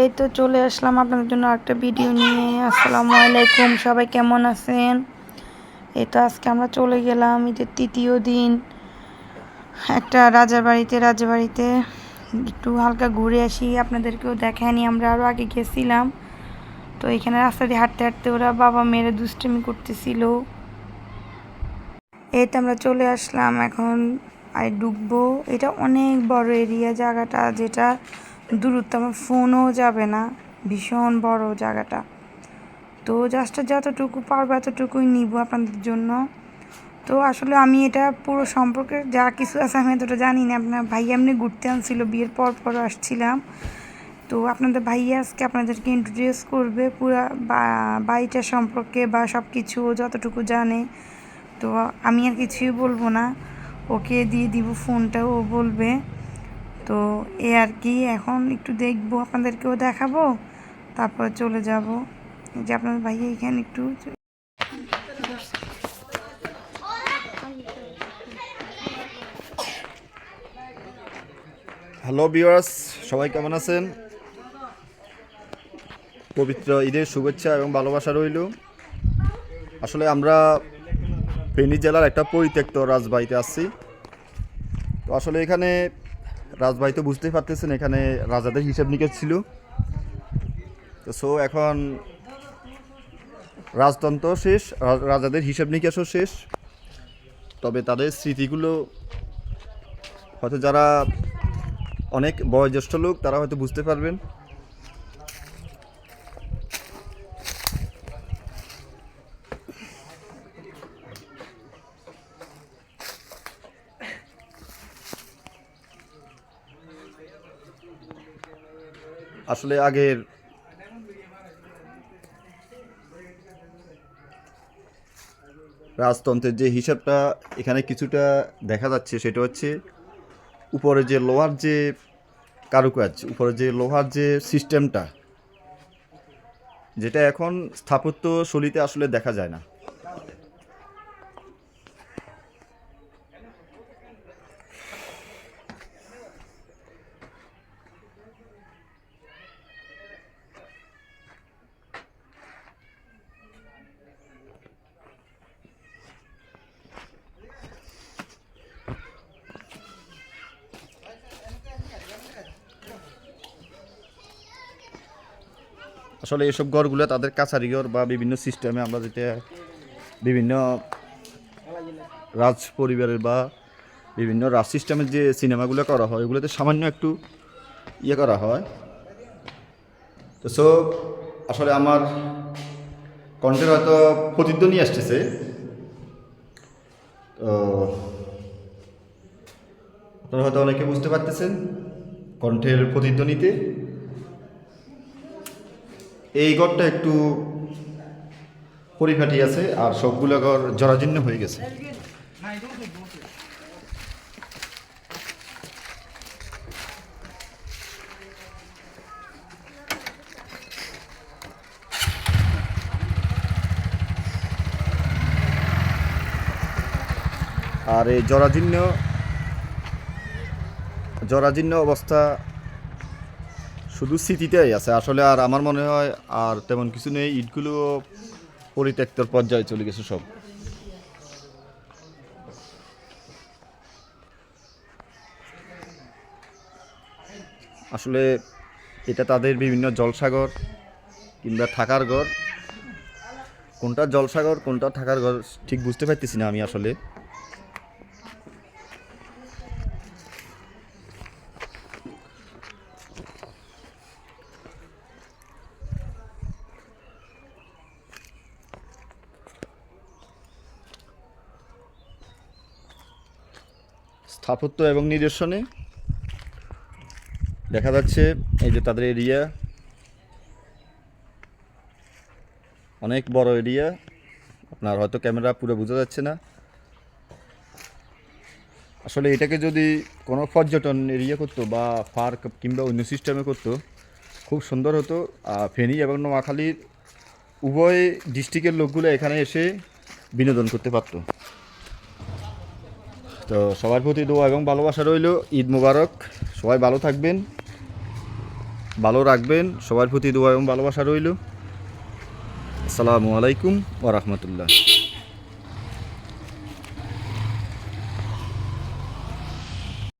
এই তো চলে আসলাম আপনাদের জন্য একটা ভিডিও নিয়ে। আসসালামু আলাইকুম, সবাই কেমন আছেন? এই তো আজকে আমরা চলে গেলাম ঈদের তৃতীয় দিন। একটা রাজার বাড়িতে রাজার বাড়িতে একটু হালকা ঘুরে আসি, আপনাদেরকেও দেখায়নি আমরা আরও আগে গেছিলাম। তো এখানে রাস্তা দিয়ে হাঁটতে হাঁটতে ওরা বাবা মেয়েরা দুষ্টামি করতেছিল। এই তো আমরা চলে আসলাম, এখন আর ডুববো এটা অনেক বড় এরিয়া জায়গাটা যেটা দূরত্ব, আমার ফোনও যাবে না। ভীষণ বড় জায়গাটা। তো জাস্ট যতটুকু পারব, এতটুকুই নিব আপনাদের জন্য। তো আসলে আমি এটা পুরো সম্পর্কে যা কিছু আছে আমি এতটা জানি না। আপনার ভাই এমনি ঘুরতে আনছিল, বিয়ের পর পর আসছিলাম। তো আপনাদের ভাইয়া আজকে আপনাদেরকে ইন্ট্রোডিউস করবে পুরো বাড়িটা সম্পর্কে বা সব কিছু যতটুকু জানে। তো আমি আর কিছুই বলব না। ওকে দিয়ে দিব ফোনটা, ও বলবে। তো এ আর কি, এখন একটু দেখব, আপনাদেরকেও দেখাবো, তারপর চলে যাব। যে আপনার ভাইয়া এখানে একটু হ্যালো ভিউয়ার্স, সবাই কেমন আছেন? পবিত্র ঈদের শুভেচ্ছা এবং ভালোবাসা রইল। আসলে আমরা ফেনী জেলার একটা পরিত্যক্ত রাজবাড়িতে আসছি তো আসলে এখানে রাজবাড়িতে বুঝতেই পারতেছেন, এখানে রাজাদের হিসাব নিকেশ ছিল। তো সো এখন রাজতন্ত্র শেষ রাজাদের হিসাব নিকাশও শেষ। তবে তাদের স্মৃতিগুলো, হয়তো যারা অনেক বয়োজ্যেষ্ঠ লোক, তারা হয়তো বুঝতে পারবেন। আসলে আগের রাজতন্ত্রের যে হিসাবটা এখানে কিছুটা দেখা যাচ্ছে, সেটা হচ্ছে উপরে যে লোহার যে কারুকাজ উপরে যে লোহার যে সিস্টেমটা, যেটা এখন স্থাপত্য শৈলীতে আসলে দেখা যায় না। আসলে এসব ঘরগুলো তাদের কাছারি ঘর বা বিভিন্ন সিস্টেমে আমরা যেটা বিভিন্ন রাজ পরিবারের বা বিভিন্ন রাজ সিস্টেমের যে সিনেমাগুলো করা হয় ওগুলোতে সামান্য একটু ইয়ে করা হয়। তো সো আসলে আমার কণ্ঠের হয়তো প্রতিধ্বনি আসতেছে। তো আপনারা হয়তো অনেকে বুঝতে পারতেছেন কণ্ঠের প্রতিধ্বনিতে এই ঘরটা একটু পরিপাটি আছে আর সবগুলো ঘর জরাজীর্ণ হয়ে গেছে। আর এই জরাজীর্ণ জরাজীর্ণ অবস্থা শুধু স্মৃতিতেই আছে। আসলে আর আমার মনে হয় আর তেমন কিছু নেই, ইটগুলো পরিত্যক্তর পর্যায়ে চলে গেছে সব। আসলে এটা তাদের বিভিন্ন জলসাগর কিংবা থাকার ঘর। কোনটা জলসাগর, কোনটা থাকার ঘর ঠিক বুঝতে পারতেছি না আমি আসলে। স্থাপত্য এবং নিদর্শনে দেখা যাচ্ছে এই যে তাদের এরিয়া। অনেক বড় এরিয়া। আপনার হয়তো ক্যামেরা পুরো বোঝা যাচ্ছে না। আসলে এটাকে যদি কোনো পর্যটন এরিয়া করতো বা পার্ক কিংবা অন্য সিস্টেমে করতো, খুব সুন্দর হতো। ফেনী এবং নোয়াখালীর উভয় ডিস্ট্রিক্টের লোকগুলো এখানে এসে বিনোদন করতে পারতো। তো সবার প্রতি দোয়া এবং ভালোবাসা রইল। ঈদ মুবারক। সবাই ভালো থাকবেন, ভালো রাখবেন। সবার প্রতি দোয়া এবং ভালোবাসা রইল। আসসালামু আলাইকুম ওরহমতুল্লাহ